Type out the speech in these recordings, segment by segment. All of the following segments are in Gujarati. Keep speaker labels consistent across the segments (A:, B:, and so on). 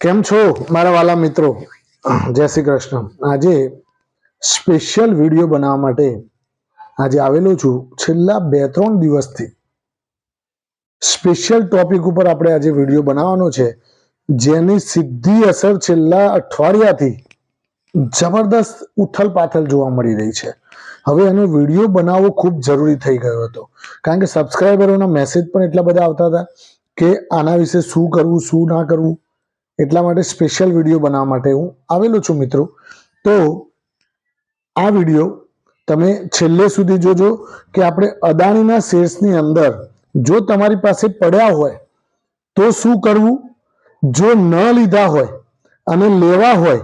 A: કેમ છો મારા વાલા મિત્રો? જય શ્રી કૃષ્ણ. આજે સ્પેશિયલ વીડિયો બનાવવા માટે આજે આવેલો છું છેલ્લા બે ત્રણ દિવસથી. સ્પેશિયલ ટોપિક ઉપર આપણે આજે વીડિયો બનાવવાનો છે, જેની સીધી અસર છેલ્લા અઠવાડિયાથી જબરદસ્ત ઉથલ પાથલ જોવા મળી રહી છે. હવે એનો વીડિયો બનાવવો ખૂબ જરૂરી થઈ ગયો હતો. કારણ કે સબસ્ક્રાઈબરોના મેસેજ પણ એટલા બધા આવતા હતા કે આના વિશે શું કરવું, શું ના કરવું એટલા માટે સ્પેશિયલ વીડિયો બનાવવા માટે હું આવેલો છું મિત્રો. તો આ વીડિયો તમે છેલ્લે સુધી જોજો કે આપણે અદાણીના શેર્સની અંદર જો તમારી પાસે પડ્યા હોય, તો શું કરવું? જો ન લીધા હોય અને લેવા હોય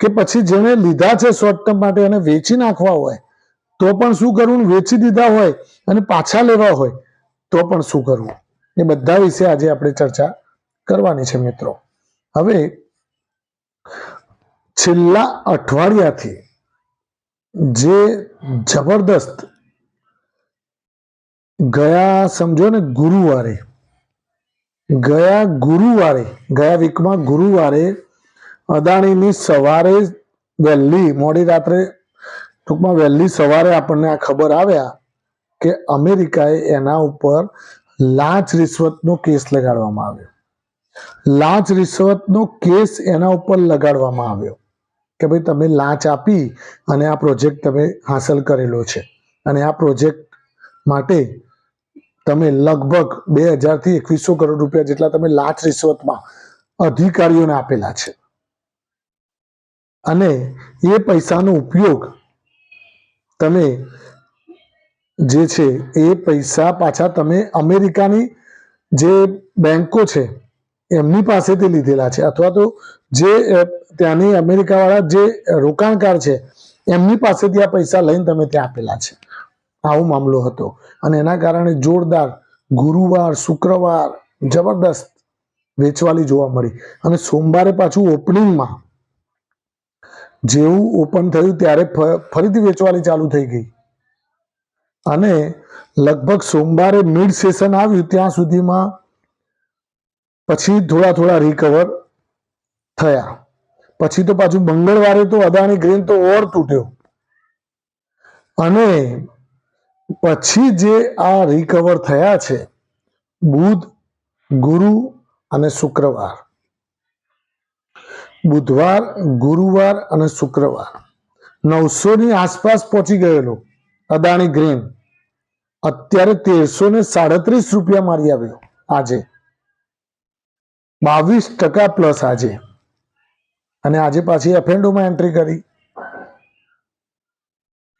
A: કે પછી જેણે લીધા છે શોર્ટ ટર્મ માટે એને વેચી નાખવા હોય, તો પણ શું કરવું? વેચી દીધા હોય અને પાછા લેવા હોય, તો પણ શું કરવું? એ બધા વિશે આજે આપણે ચર્ચા કરવાની છે મિત્રો. હવે છેલ્લા અઠવાડિયાથી જે જબરદસ્ત ગયા સમજો ને ગુરુવારે, ગયા ગુરુવારે, ગયા વીકમાં ગુરુવારે અદાણીની સવારે વહેલી, મોડી રાત્રે ટૂંકમાં વહેલી સવારે આપણને આ ખબર આવ્યા કે અમેરિકાએ એના ઉપર લાંચ રિશ્વતનો કેસ લગાડવામાં આવ્યો. લાંચ રિશ્વતનો કેસ એના ઉપર લગાડવામાં આવ્યો કે ભાઈ તમે લાંચ આપી અને આ પ્રોજેક્ટ તમે હાંસલ કરેલો છે. અને આ પ્રોજેક્ટ માટે તમે લગભગ બે હજારથી એકવીસો કરોડ રૂપિયા જેટલા તમે લાંચ રિશ્વતમાં અધિકારીઓને આપેલા છે. અને એ પૈસાનો ઉપયોગ તમે જે છે એ પૈસા પાછા તમે અમેરિકાની જે બેંકો છે એમની પાસેથી લીધેલા છે. અથવા તો જે ત્યાંની અમેરિકાવાળા જે રોકાણકાર છે, એમની પાસેથી આ પૈસા લઈને તમે ત્યાં આપેલા છે. આવો મામલો હતો. અને એના કારણે જોરદાર ગુરુવાર, શુક્રવાર, જબરદસ્ત વેચવાલી જોવા મળી. અને સોમવારે પાછું ઓપનિંગમાં જેવું ઓપન થયું ત્યારે ફરીથી વેચવાલી ચાલુ થઈ ગઈ. અને લગભગ સોમવારે મિડ સેશન આવ્યું, ત્યાં સુધીમાં પછી થોડા થોડા રિકવર થયા. પછી તો પાછું મંગળવારે તો અદાણી ગ્રીન તો ઓર તૂટ્યો. અને પછી જે આ રિકવર થયા છે, બુધ, ગુરુ અને શુક્રવાર. બુધવાર, ગુરુવાર અને શુક્રવાર. નવસો ની આસપાસ પહોંચી ગયેલો અદાણી ગ્રીન અત્યારે તેરસો ને સાડત્રીસ રૂપિયા મારી આવ્યો આજે. બાવીસ ટકા પ્લસ આજે. અને આજે પાછી એફએનડોમાં એન્ટ્રી કરી.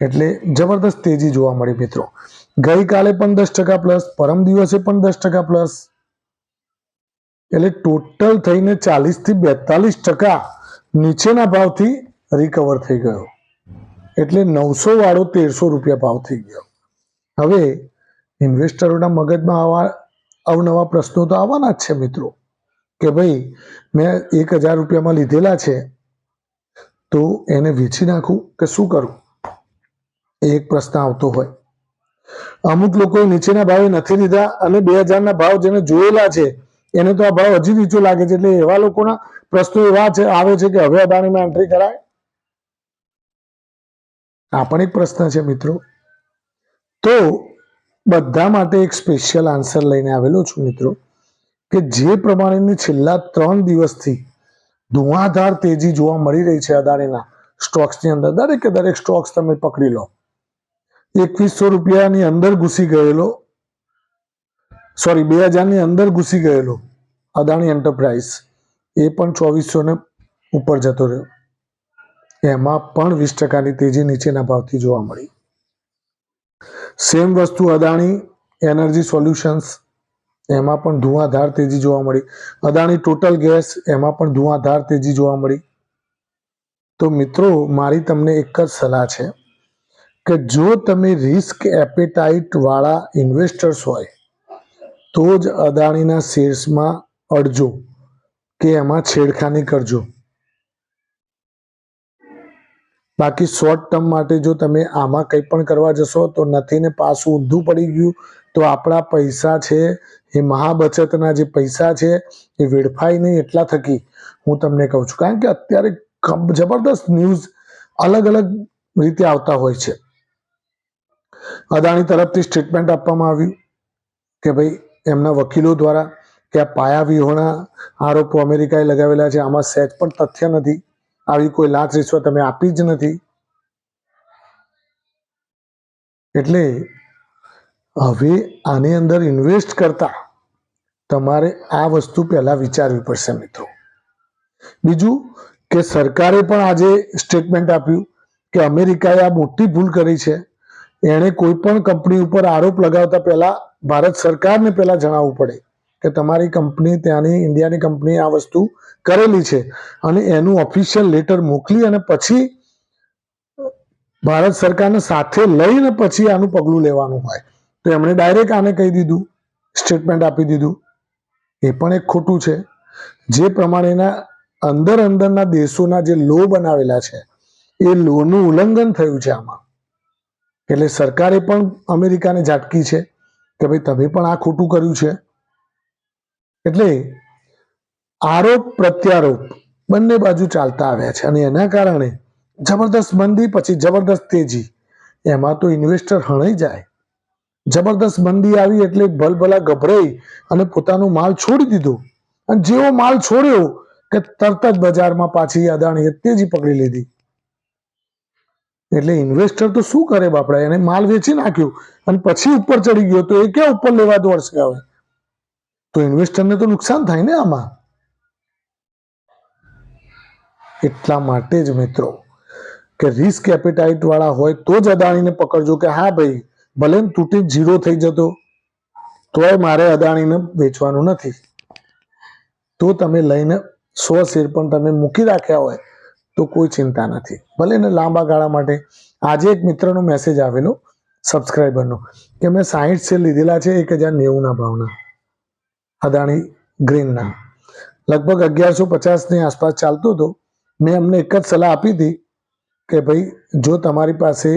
A: એટલે જબરદસ્ત તેજી જોવા મળી મિત્રો. ગઈકાલે પણ દસ ટકા પ્લસ પરમ દિવસે પણ દસ ટકા પ્લસ એટલે ટોટલ થઈને ચાલીસથી બેતાલીસ ટકા નીચેના ભાવથી રિકવર થઈ ગયો. એટલે નવસો વાળો તેરસો રૂપિયા ભાવ થઈ ગયો. હવે ઇન્વેસ્ટરોના મગજમાં આવા અવનવા પ્રશ્નો તો આવવાના જ છે મિત્રો. કે ભાઈ મેં એક હજાર રૂપિયામાં લીધેલા છે, તો એને વેચી નાખું કે શું કરું? એ એક પ્રશ્ન આવતો હોય. અમુક લોકો નીચેના ભાવે નથી લીધા અને બે હજારના ભાવ જેને જોયેલા છે, એને તો આ ભાવ હજી નીચો લાગે છે. એટલે એવા લોકોના પ્રશ્નો એવા છે, આવે છે કે હવે અદાણીમાં એન્ટ્રી કરાય? આ પણ એક પ્રશ્ન છે મિત્રો. તો બધા માટે એક સ્પેશિયલ આન્સર લઈને આવેલો છું મિત્રો. કે જે પ્રમાણેની છેલ્લા ત્રણ દિવસથી ધુઆધાર તેજી જોવા મળી રહી છે અદાણીના સ્ટોક્સની અંદર. દરેકે દરેક સ્ટોક્સ તમે પકડી લો. એકવીસો રૂપિયાની અંદર ઘૂસી ગયેલો. સોરી, બે હજારની અંદર ઘૂસી ગયેલો અદાણી એન્ટરપ્રાઇઝ. એ પણ ચોવીસો ને ઉપર જતો રહ્યો. એમાં પણ વીસ ટકાની તેજી નીચેના ભાવથી જોવા મળી. સેમ વસ્તુ અદાણી એનર્જી સોલ્યુશન્સ એમાં પણ ધુઆધાર તેજી જોવા મળી. અદાણી ટોટલ ગેસ એમાં પણ ધુઆધાર તેજી જોવા મળી. તો મિત્રો, મારી તમને એક જ સલાહ છે કે જો તમે રિસ્ક એપેટાઇટ વાળા ઇન્વેસ્ટર્સ હોય, તો જ અદાણીના શેર્સમાં અડજો કે એમાં છેડખાની કરજો. બાકી શોર્ટ ટર્મ માટે જો તમે આમાં કંઈ પણ કરવા જશો તો નથી ને પાછું ઊંધું પડી ગયું તો આપણા પૈસા છે, એ મહાબચતના જે પૈસા છે, એ વેડફાય નહીં એટલા થકી હું તમને કહું છું. કારણ કે અત્યારે જબરદસ્ત ન્યૂઝ અલગ અલગ રીતે આવતા હોય છે. અદાણી તરફથી સ્ટેટમેન્ટ આપવામાં આવ્યું કે ભાઈ, એમના વકીલો દ્વારા કે આ પાયા વિહોણા આરોપો અમેરિકાએ લગાવેલા છે, આમાં સહેજ પણ તથ્ય નથી. આવી કોઈ લાંચ રિશ્વત તમે આપી જ નથી. એટલે હવે આની અંદર ઇન્વેસ્ટ કરતા તમારે આ વસ્તુ પહેલા વિચારવી પડશે મિત્રો. બીજું કે સરકારે પણ આજે સ્ટેટમેન્ટ આપ્યું કે અમેરિકાએ આ મોટી ભૂલ કરી છે. એણે કોઈ પણ કંપની ઉપર આરોપ લગાવતા પહેલા ભારત સરકારને પહેલા જણાવવું પડે કે તમારી કંપની ત્યાંની, ઇન્ડિયાની કંપની આ વસ્તુ કરેલી છે અને એનું ઓફિશિયલ લેટર મોકલી અને પછી ભારત સરકારને સાથે લઈને પછી આનું પગલું લેવાનું હોય. તો એમણે ડાયરેક્ટ આને કહી દીધું સ્ટેટમેન્ટ આપી દીધું. એ પણ એક ખોટું છે. જે પ્રમાણેના અંદર અંદરના દેશોના જે લો બનાવેલા છે, એ લોનું ઉલ્લંઘન થયું છે આમાં. એટલે સરકારે પણ અમેરિકાને ઝાટકી છે કે ભાઈ તમે પણ આ ખોટું કર્યું છે. એટલે આરોપ પ્રત્યારોપ બંને બાજુ ચાલતા આવ્યા છે અને એના કારણે જબરદસ્ત મંદી પછી જબરદસ્ત તેજી. એમાં તો ઇન્વેસ્ટર હણાઈ જાય. જબરદસ્ત મંદી આવી એટલે ભલભલા ગભરાઈ અને પોતાનો માલ છોડી દીધો. અને જેવો માલ છોડ્યો કે તરત જ બજારમાં પાછી અદાણીએ તેજી પકડી લીધી. એટલે ઇન્વેસ્ટર તો શું કરે બાપડા? એને માલ વેચી નાખ્યો અને પછી ઉપર ચડી ગયો તો એ ક્યાં ઉપર લેવા દોડશે હવે? તો ઇન્વેસ્ટરને તો નુકસાન થાય ને આમાં. એટલા માટે જ મિત્રો, કે રિસ્ક એપેટાઇટ વાળા હોય તો જ અદાણીને પકડજો કે હા ભાઈ ભલે તૂટી જીરો થઈ જતો, તોય મારે અદાણીને વેચવાનું નથી. તો તમે લઈને સો શેર પણ તમે મૂકી રાખ્યા હોય, તો કોઈ ચિંતા નથી. ભલે ને લાંબા ગાળા માટે. આજે એક મિત્રનો મેસેજ આવેલો સબસ્ક્રાઈબરનો કે મેં સાહીઠ શેર લીધેલા છે, એક હજાર નેવુંના ભાવના. અદાણી ગ્રીનના લગભગ અગિયારસો પચાસની આસપાસ ચાલતો હતો. મેં અમને એક જ સલાહ આપી હતી, કે ભાઈ, જો તમારી પાસે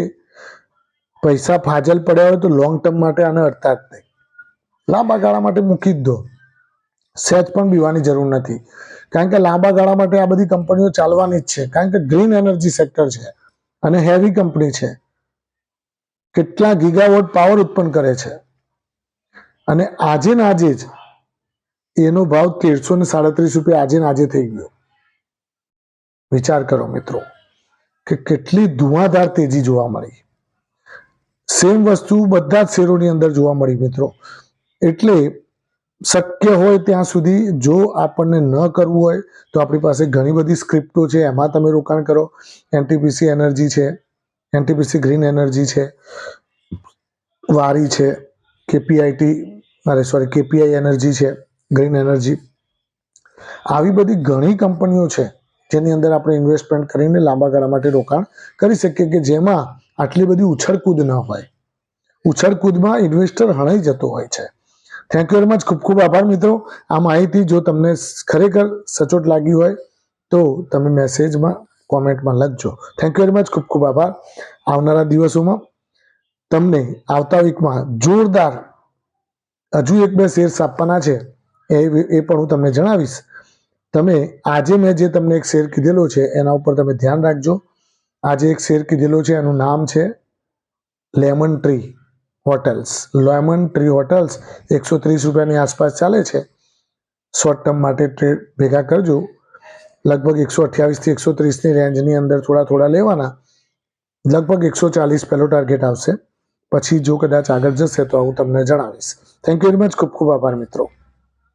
A: પૈસા ફાજલ પડ્યા હોય તો લોંગ ટર્મ માટે આને અડતા જ નહીં. લાંબા ગાળા માટે મૂકી જ દો. સહેજ પણ બીવાની જરૂર નથી. કારણ કે લાંબા ગાળા માટે આ બધી કંપનીઓ ચાલવાની જ છે. કારણ કે ગ્રીન એનર્જી સેક્ટર છે અને હેવી કંપની છે. કેટલા ગીગાવોટ પાવર ઉત્પન્ન કરે છે. અને આજે ને આજે જ એનો ભાવ તેરસો ને સાડત્રીસ રૂપિયા આજે ને આજે થઈ ગયો. વિચાર કરો મિત્રો, કે કેટલી ધુઆધાર તેજી જોવા મળી. સેમ વસ્તુ બધા જ શેરોની અંદર જોવા મળી મિત્રો. એટલે શક્ય હોય ત્યાં સુધી જો આપણને ન કરવું હોય, તો આપણી પાસે ઘણી બધી સ્ક્રિપ્ટો છે, એમાં તમે રોકાણ કરો. એનટીપીસી એનર્જી છે એનટીપીસી ગ્રીન એનર્જી છે, વારી છે કેપીઆઈટી અરે સોરી કેપીઆઈ એનર્જી છે ગ્રીન એનર્જી આવી બધી ઘણી કંપનીઓ છે, જેની અંદર આપણે ઇન્વેસ્ટમેન્ટ કરીને લાંબા ગાળા માટે રોકાણ કરી શકીએ કે જેમાં આટલી બધી ઉછળકૂદ ન હોય. ઉછળકૂદમાં ઇન્વેસ્ટર હણાઈ જતો હોય છે. થેન્ક યુ વેરી મચ ખૂબ ખૂબ આભાર મિત્રો. આ માહિતી જો તમને ખરેખર સચોટ લાગી હોય, તો તમે મેસેજમાં કોમેન્ટમાં લખજો. થેન્ક યુ વેરી મચ ખૂબ ખૂબ આભાર. આવનારા દિવસોમાં તમને આવતા વીકમાં જોરદાર, હજુ એક બે શેર્સ આપવાના છે, એ એ પણ હું તમને જણાવીશ. તમે આજે મેં જે તમને એક શેર કીધેલો છે, એના ઉપર તમે ધ્યાન રાખજો. આજે એક શેર કીધેલો છે, એનું નામ છે lemon tree hotels. Lemon tree hotels એકસો ત્રીસ રૂપિયાની આસપાસ ચાલે છે. શોર્ટ ટર્મ માટે ટ્રેડ ભેગા કરજો. લગભગ એકસો અઠ્યાવીસથી એકસો ત્રીસની રેન્જની અંદર થોડા થોડા લેવાના. લગભગ એકસો ચાલીસ પહેલો ટાર્ગેટ આવશે. પછી જો કદાચ આગળ જશે તો હું તમને જણાવીશ. થેન્ક યુ વેરી મચ ખૂબ ખૂબ આભાર મિત્રો.